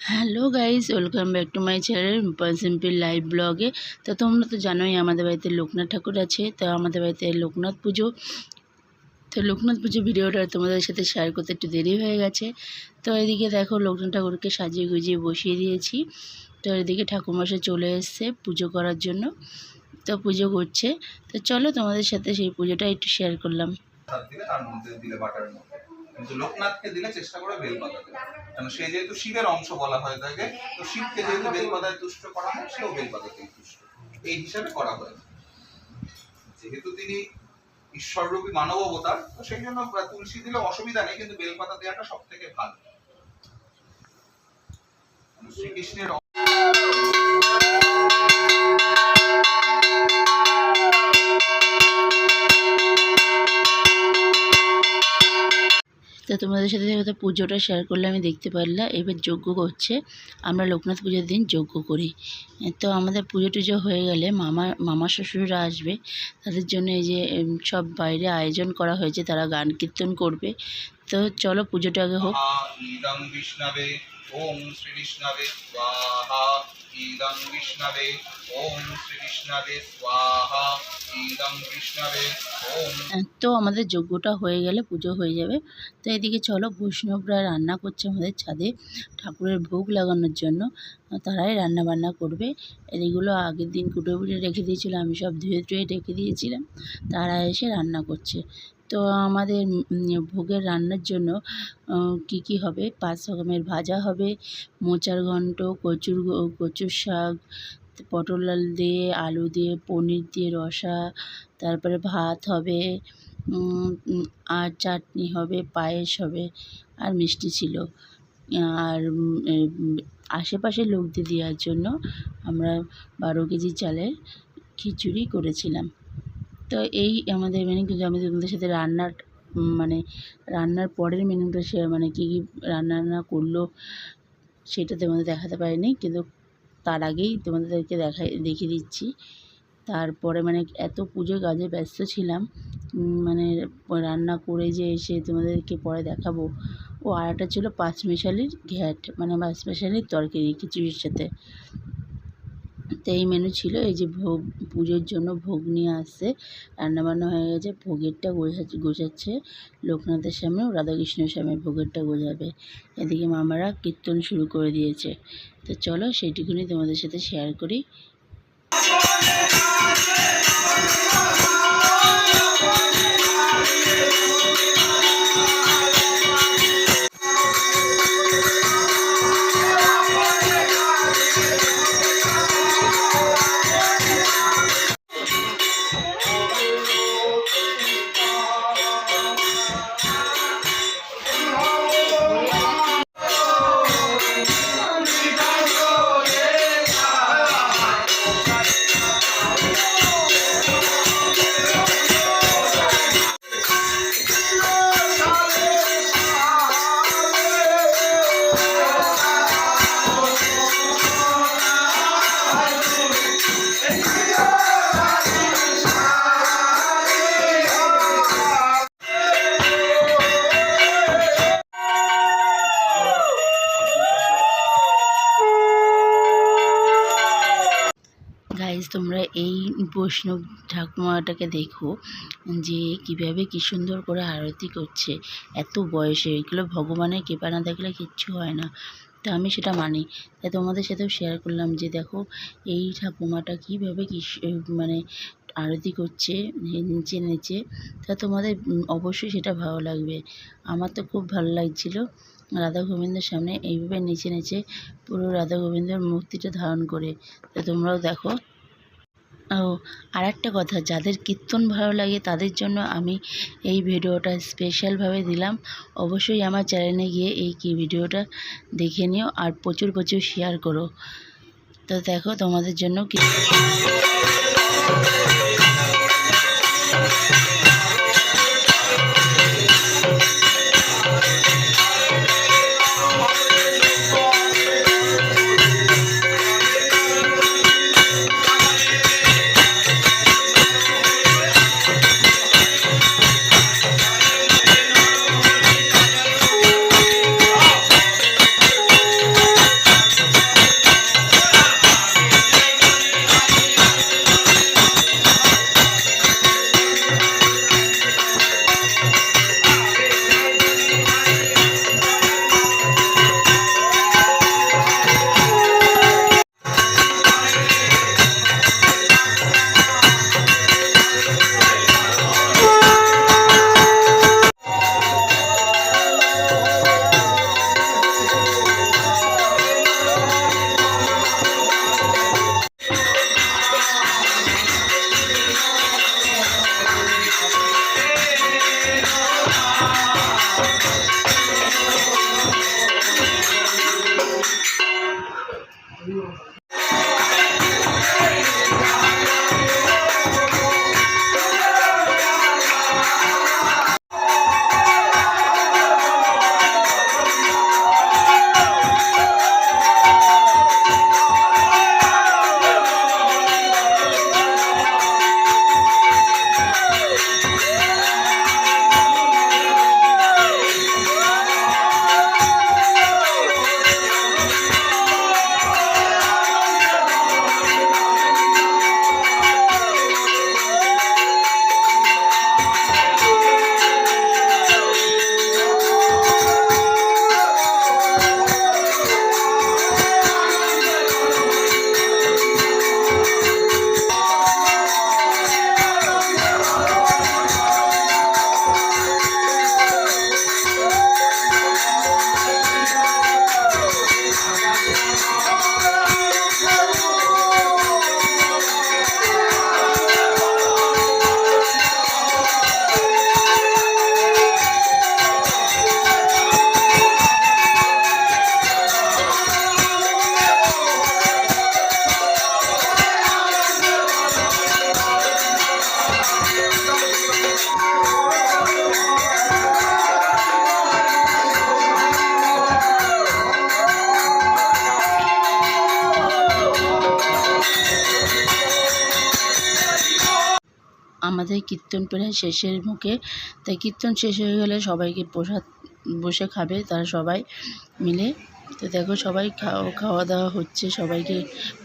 Hello guys, welcome back to my channel simple live ব্লগে। তো তোমরা তো জানোই আমাদের বাড়িতে লোকনাথ ঠাকুর আছে, তো আমাদের বাড়িতে লোকনাথ পুজো। তো লোকনাথ পুজো ভিডিওটা তোমাদের সাথে শেয়ার করতে একটু দেরি হয়ে গেছে। তো এদিকে দেখো লোকনাথ ঠাকুরকে সাজিয়ে গুজিয়ে বসিয়ে দিয়েছি। তো এদিকে ঠাকুরমশাই চলে এসছে পুজো করার জন্য। তো পুজো করছে। তো চলো তোমাদের সাথে সেই পুজোটা একটু শেয়ার করলাম। কিন্তু লোকনাথকে দিলে চেষ্টা করে বেলপাতা দেবে। কারণ সে যেহেতু শিবের অংশ বলা হয় তাকে, তো শিবকে যেহেতু বেলপাতায় তুষ্ট করা হয়, সেও বেলপাতাতেই তুষ্ট। এই হিসাবে করা হয়। যেহেতু তিনি ঈশ্বররূপী মানব অবতার তো সেই জন্য তুলসী দিলে অসুবিধা নেই, কিন্তু বেলপাতা দেওয়াটা সব থেকে ভালো শ্রীকৃষ্ণের তো তোমাদের সাথে হয়তো পুজোটা শেয়ার করলে আমি দেখতে পারলাম এবার যজ্ঞ করছে। আমরা লোকনাথ পুজোর দিন যজ্ঞ করি। তো আমাদের পুজো টুজো হয়ে গেলে মামা মামা শ্বশুররা আসবে। তাদের জন্য এই যে সব বাইরে আয়োজন করা হয়েছে। তারা গান কীর্তন করবে। তো চলো পুজোটা আগে হোক। स्वाहा इदं विष्णवे ॐ श्रीविष्णवे स्वाहा इदं विष्णवे ॐ श्रीविष्णवे स्वाहा इदं विष्णवे ॐ তো আমাদের যজ্ঞটা হয়ে গেলে পুজো হয়ে যাবে তো এদিকে চলো বৈষ্ণবরা রান্না করছে আমাদের ছাদে ঠাকুরের ভোগ লাগানোর জন্য তারাই রান্না বান্না করবে আর এগুলো আগের দিন কুটো পুটে রেখে দিয়েছিল আমি সব ধুয়ে ধুয়ে রেখে দিয়েছিলাম তারা এসে রান্না করছে তো আমাদের ভোগের রান্নার জন্য কি কি হবে? পাঁচ রকমের ভাজা হবে, মোচার ঘন্ট, কচুর কচুর শাক, পটল দিয়ে, আলু দিয়ে, পনির দিয়ে রসা, তারপরে ভাত হবে আর চাটনি হবে, পায়েস হবে, আর মিষ্টি ছিল। আর আশেপাশের লোকদের দেওয়ার জন্য আমরা বারো কেজি চালের খিচুড়ি করেছিলাম। তো এই আমাদের মেনু কিন্তু আমি তোমাদের সাথে রান্নার মানে রান্নার পরের মেনুটা সে মানে কী কী রান্না বান্না করল সেটা তোমাদের দেখাতে পারিনি, কিন্তু তার আগেই তোমাদেরকে দেখাই, দেখিয়ে দিচ্ছি। তারপরে মানে এত পুজোর কাজে ব্যস্ত ছিলাম মানে রান্না করে যে এসে তোমাদেরকে পরে দেখাবো, ও আর একটা ছিল পাঁচমিশালির ঘ্যাট মানে পাঁচমিশালির তরকারি, খিচুড়ির সাথে। তো এই মেনু ছিল, এই যে ভোগ, পুজোর জন্য ভোগ নিয়ে আসছে। রান্নাবান্না হয়ে গেছে, ভোগেরটা গোছাচ্ছে গোছাচ্ছে। লোকনাথের সামনে রাধাকৃষ্ণের সামনে ভোগেরটা গোছাবে। এদিকে মামারা কীর্তন শুরু করে দিয়েছে। তো চলো সেইটুকুনি তোমাদের সাথে শেয়ার করি। গাইজ তোমরা এই বৈষ্ণব ঠাকুমাটাকে দেখো যে কীভাবে কী সুন্দর করে আরতি করছে। এত বয়সে, এগুলো ভগবানের কৃপা না দেখলে কিচ্ছু হয় না। তা আমি সেটা মানি। তাই তোমাদের সাথেও শেয়ার করলাম যে দেখো, এই ঠাকুমাটা কীভাবে কী মানে আরতি করছে নিচে নিচে। তা তোমাদের অবশ্যই সেটা ভালো লাগবে। আমার তো খুব ভালো লাগছিল। রাধা গোবিন্দের সামনে এইভাবে নিচে নেচে পুরো রাধা গোবিন্দের মূর্তিটা ধারণ করে। তো তোমরাও দেখো। ও আর একটা কথা, যাদের কীর্তন ভালো লাগে তাদের জন্য আমি এই ভিডিওটা স্পেশালভাবে দিলাম। অবশ্যই আমার চ্যানেলে গিয়ে এই কি ভিডিওটা দেখে নিও আর প্রচুর প্রচুর শেয়ার করো। তো দেখো তোমাদের জন্য কি আমাদের কীর্তন প্রায় শেষের মুখে। তাই কীর্তন শেষ হয়ে গেলে সবাইকে প্রসাদ বসে খাবে তারা সবাই মিলে। তো দেখো সবাই খাওয়া খাওয়া দাওয়া হচ্ছে, সবাইকে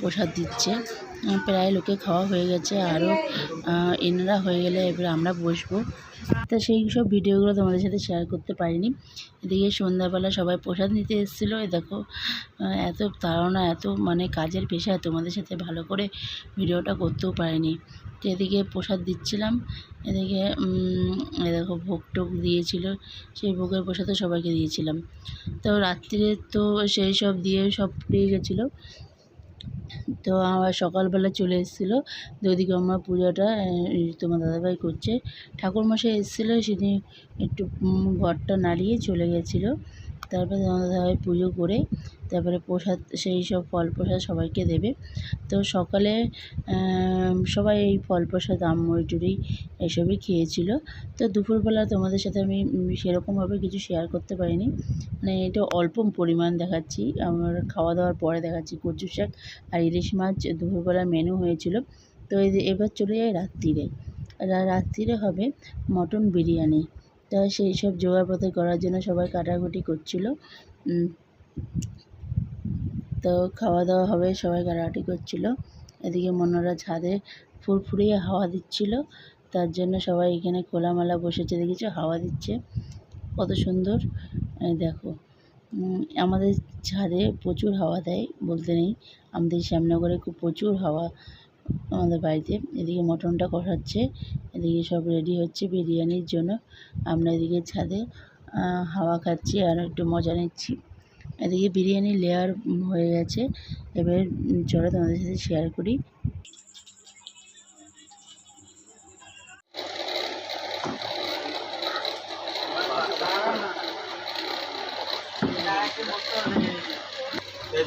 প্রসাদ দিচ্ছে। প্রায় লোকে খাওয়া হয়ে গেছে, আরও এনারা হয়ে গেলে এবার আমরা বসবো। তা সেই সব ভিডিওগুলো তোমাদের সাথে শেয়ার করতে পারিনি। এদিকে সন্ধ্যাবেলা সবাই প্রসাদ নিতে এসেছিল। এই দেখো এত তাড়না, এত মানে কাজের পেশায় তোমাদের সাথে ভালো করে ভিডিওটা করতেও পারিনি। তো এদিকে প্রসাদ দিচ্ছিলাম। এদিকে এই দেখো ভোগ টোগ দিয়েছিল। সেই ভোগের প্রসাদও সবাইকে দিয়েছিলাম। তো রাত্রিরে তো সেই সব দিয়ে সব ফুরিয়ে গেছিল। তো আমার সকালবেলা চলে এসেছিল। ওইদিকে আমার পূজাটা তোমার দাদাভাই করছে। ঠাকুরমশাই এসেছিল, সেদিন একটু ঘরটা নাড়িয়ে চলে গেছিল। তারপরে দাদাভাই পুজো করে তারপরে প্রসাদ, সেই সব ফল প্রসাদ সবাইকে দেবে। তো সকালে সবাই এই ফল প্রসাদ, আম মুড়ি এসবই খেয়েছিল। তো দুপুরবেলা তোমাদের সাথে আমি সেরকমভাবে কিছু শেয়ার করতে পারিনি। মানে এটা অল্প পরিমাণ দেখাচ্ছি। আমার খাওয়া দাওয়ার পরে দেখাচ্ছি কচু শাক আর ইলিশ মাছ। দুপুরবেলা মেনু হয়েছিল। তো এবার চলে যাই রাত্রিরে। রাত্রিরে হবে মটন বিরিয়ানি। তা সেই সব জোগাড়পত্র করার জন্য সবাই কাটাকুটি করছিল। তো খাওয়া দাওয়া হবে, সবাই কাটাকাটি করছিল। এদিকে মনোরা ছাদে ফুরফুরিয়ে হাওয়া দিচ্ছিল। তার জন্য সবাই এখানে খোলামেলা বসেছে, দেখেছ? হাওয়া দিচ্ছে। কত সুন্দর। দেখো। আমাদের ছাদে প্রচুর হাওয়া দেয় বলতে নেই। আমাদের শ্যামনগরে খুব প্রচুর হাওয়া আমাদের বাড়িতে। এদিকে মটনটা কষাচ্ছে, এদিকে সব রেডি হচ্ছে বিরিয়ানির জন্য। আমরা এদিকে ছাদে হাওয়া খাচ্ছি আর একটু মজা নিচ্ছি। এদিকে বিরিয়ানির লেয়ার হয়ে গেছে। এবার চলো তোমাদের সাথে শেয়ার করি।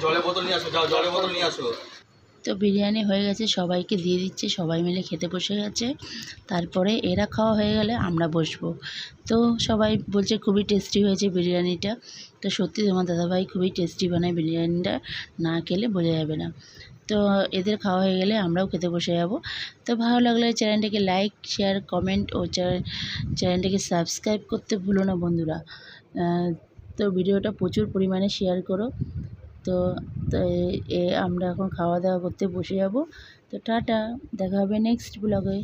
জলের বোতল নিয়ে আসো, যাও, জলের বোতল নিয়ে আসো। তো বিরিয়ানি হয়ে গেছে, সবাইকে দিয়ে দিচ্ছে, সবাই মিলে খেতে বসে গেছে। তারপরে এরা খাওয়া হয়ে গেলে আমরা বসবো। তো সবাই বলছে খুবই টেস্টি হয়েছে বিরিয়ানিটা। তো সত্যি তোমার দাদাভাই খুবই টেস্টি বানায় বিরিয়ানিটা, না খেলে বোঝা যাবে না। তো এদের খাওয়া হয়ে গেলে আমরাও খেতে বসে যাব। তো ভালো লাগলে চ্যানেলটাকে লাইক শেয়ার কমেন্ট ও চ্যানেলটাকে সাবস্ক্রাইব করতে ভুলো না বন্ধুরা। তো ভিডিওটা প্রচুর পরিমাণে শেয়ার করো। তো তাই এ- আমরা এখন খাওয়া দাওয়া করতে বসে যাব। তো টাটা, দেখা হবে নেক্সট ব্লগে